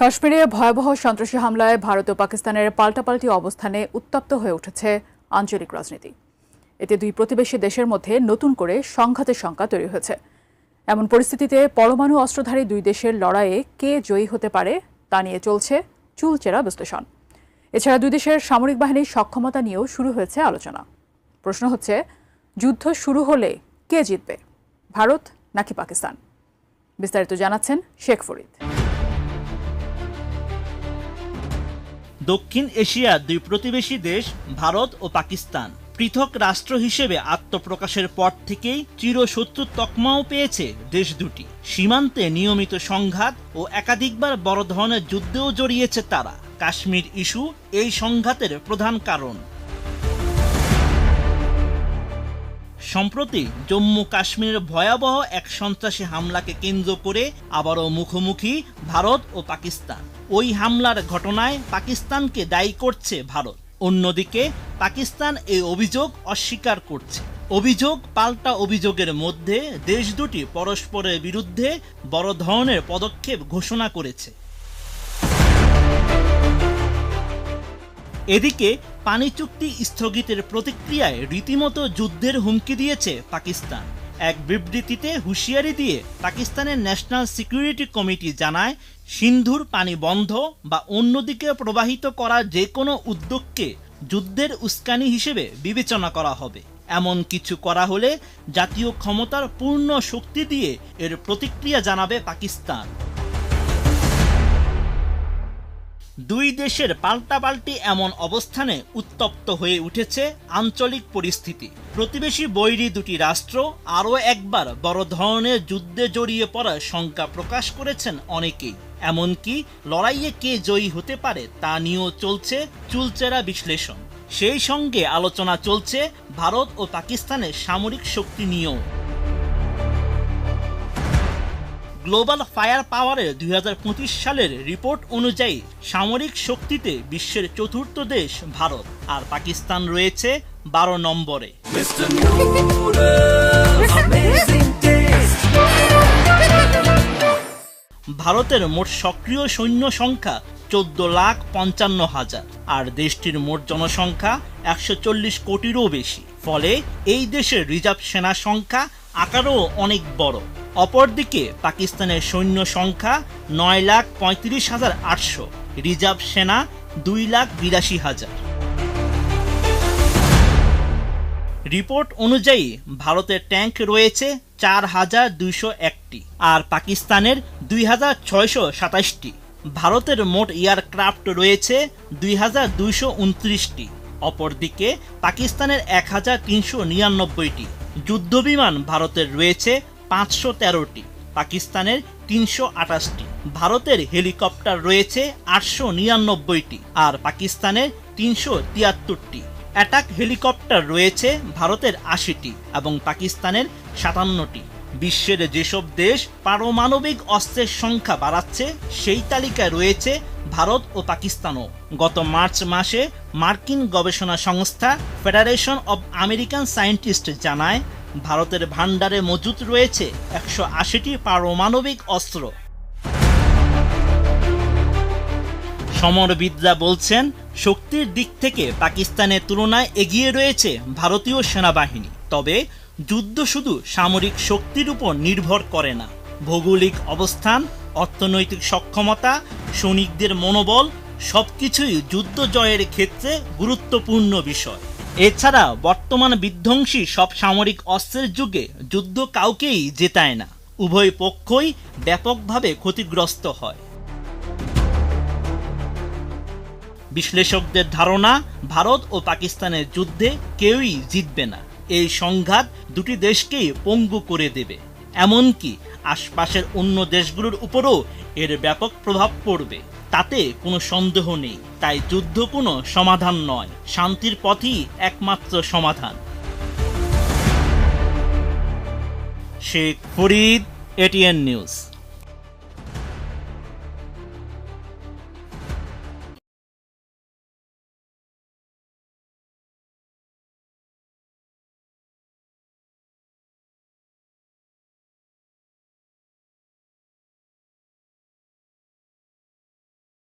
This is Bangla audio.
কাশ্মীরে ভয়াবহ সন্ত্রাসী হামলায় ভারত ও পাকিস্তানের পাল্টাপাল্টি অবস্থানে উত্তপ্ত হয়ে উঠেছে আঞ্চলিক রাজনীতি। এতে দুই প্রতিবেশী দেশের মধ্যে নতুন করে সংঘাতের শঙ্কা তৈরি হয়েছে। এমন পরিস্থিতিতে পরমাণু অস্ত্রধারী দুই দেশের লড়াইয়ে কে জয়ী হতে পারে তা নিয়ে চলছে চুলচেরা বিশ্লেষণ। এছাড়া দুই দেশের সামরিক বাহিনীর সক্ষমতা নিয়েও শুরু হয়েছে আলোচনা। প্রশ্ন হচ্ছে, যুদ্ধ শুরু হলে কে জিতবে, ভারত নাকি পাকিস্তান? বিস্তারিত জানাচ্ছেন শেখ ফরিদ। দক্ষিণ এশিয়া দুই প্রতিবেশী দেশ, ভারত ও পাকিস্তান। পৃথক রাষ্ট্র হিসেবে আত্মপ্রকাশের পর থেকেই চিরশত্রু তকমাও পেয়েছে দেশ দুটি। সীমান্তে নিয়মিত সংঘাত ও একাধিকবার বড় ধরনের যুদ্ধেও জড়িয়েছে তারা। কাশ্মীর ইস্যু এই সংঘাতের প্রধান কারণ। সম্প্রতি জম্মু কাশ্মীরের ভয়াবহ এক সন্ত্রাসী হামলাকে কেন্দ্র করে আবারও মুখোমুখি ভারত ও পাকিস্তান। ওই হামলার ঘটনায় পাকিস্তানকে দায়ী করছে ভারত। অন্যদিকে পাকিস্তান এই অভিযোগ অস্বীকার করছে। অভিযোগ পাল্টা অভিযোগের মধ্যে দেশ দুটি পরস্পরের বিরুদ্ধে বড় ধরনের পদক্ষেপ ঘোষণা করেছে। এদিকে পানি চুক্তি স্থগিতের প্রতিক্রিয়ায় রীতিমতো যুদ্ধের হুমকি দিয়েছে পাকিস্তান। এক বিবৃতিতে হুঁশিয়ারি দিয়ে পাকিস্তানের ন্যাশনাল সিকিউরিটি কমিটি জানায়, সিন্ধুর পানি বন্ধ বা অন্যদিকে প্রবাহিত করা যে কোনো উদ্যোগকে যুদ্ধের উস্কানি হিসেবে বিবেচনা করা হবে। এমন কিছু করা হলে জাতীয় ক্ষমতার পূর্ণ শক্তি দিয়ে এর প্রতিক্রিয়া জানাবে পাকিস্তান। দুই দেশের পাল্টাপাল্টি এমন অবস্থানে উত্তপ্ত হয়ে উঠেছে আঞ্চলিক পরিস্থিতি। প্রতিবেশী বৈরী দুটি রাষ্ট্র আরও একবার বড় ধরনের যুদ্ধে জড়িয়ে পড়ার শঙ্কা প্রকাশ করেছেন অনেকেই। এমনকি লড়াইয়ে কে জয়ী হতে পারে তা নিয়েও চলছে চুলচেরা বিশ্লেষণ। সেই সঙ্গে আলোচনা চলছে ভারত ও পাকিস্তানের সামরিক শক্তি নিয়েও। গ্লোবাল ফায়ার পাওয়ারের দুই হাজার পঁচিশ সালের রিপোর্ট অনুযায়ী সামরিক শক্তিতে বিশ্বের চতুর্থ দেশ ভারত আর পাকিস্তান রয়েছে বারো নম্বরে. ভারতের মোট সক্রিয় সৈন্য সংখ্যা চোদ্দ লাখ পঞ্চান্ন হাজার আর দেশটির মোট জনসংখ্যা একশো চল্লিশ কোটিরও বেশি। ফলে এই দেশের রিজার্ভ সেনা সংখ্যা আকারও অনেক বড়। অপরদিকে পাকিস্তানের সৈন্য সংখ্যা নয় লাখ পঁয়ত্রিশ হাজার আটশো, রিজার্ভ সেনা দুই লাখ বিরাশি হাজার। রিপোর্ট অনুযায়ী ভারতের ট্যাঙ্ক রয়েছে চার হাজার দুইশো একটি আর পাকিস্তানের দুই হাজার ছয়শো সাতাশটি ভারতের মোট এয়ারক্রাফট রয়েছে দুই হাজার দুইশো উনত্রিশটি। অপরদিকে পাকিস্তানের এক হাজার তিনশো নিরানব্বইটি। যুদ্ধবিমান ভারতের রয়েছে পাঁচশো তেরোটি, পাকিস্তানের তিনশো আটাশটি ভারতের হেলিকপ্টার রয়েছে আটশো নিরানব্বইটি আর পাকিস্তানের তিনশো তিয়াত্তরটি। অ্যাটাক হেলিকপ্টার রয়েছে ভারতের আশিটি এবং পাকিস্তানের সাতান্নটি। বিশ্বের যেসব দেশ পারমাণবিক অস্ত্রের সংখ্যা বাড়াচ্ছে, সেই তালিকায় রয়েছে ভারত ও পাকিস্তানও। গত মার্চ মাসে মার্কিন গবেষণা সংস্থা ফেডারেশন অব আমেরিকান সায়েন্টিস্ট জানায় ভারতের ভাণ্ডারে মজুত রয়েছে একশো আশিটি পারমাণবিক অস্ত্র। সমরবিদরা বলছেন, শক্তির দিক থেকে পাকিস্তানের তুলনায় এগিয়ে রয়েছে ভারতীয় সেনাবাহিনী। তবে যুদ্ধ শুধু সামরিক শক্তির উপর নির্ভর করে না। ভৌগোলিক অবস্থান, অর্থনৈতিক সক্ষমতা, সৈনিকদের মনোবল, সবকিছুই যুদ্ধ জয়ের ক্ষেত্রে গুরুত্বপূর্ণ বিষয়। এছাড়া বর্তমান বিধ্বংসী সব সামরিক অস্ত্রের যুগে যুদ্ধ কাউকেই জেতায় না। উভয় পক্ষই ব্যাপকভাবে ক্ষতিগ্রস্ত হয়। বিশ্লেষকদের ধারণা, ভারত ও পাকিস্তানের যুদ্ধে কেউই জিতবে না। এই সংঘাত দুটি দেশকেই পঙ্গু করে দেবে। এমনকি আশপাশের অন্য দেশগুলোর উপরও এর ব্যাপক প্রভাব পড়বে। তাতে কোনো সন্দেহ নেই। তাই যুদ্ধ কোনো সমাধান নয়। শান্তির পথই একমাত্র সমাধান। Sheikh Farid ATN news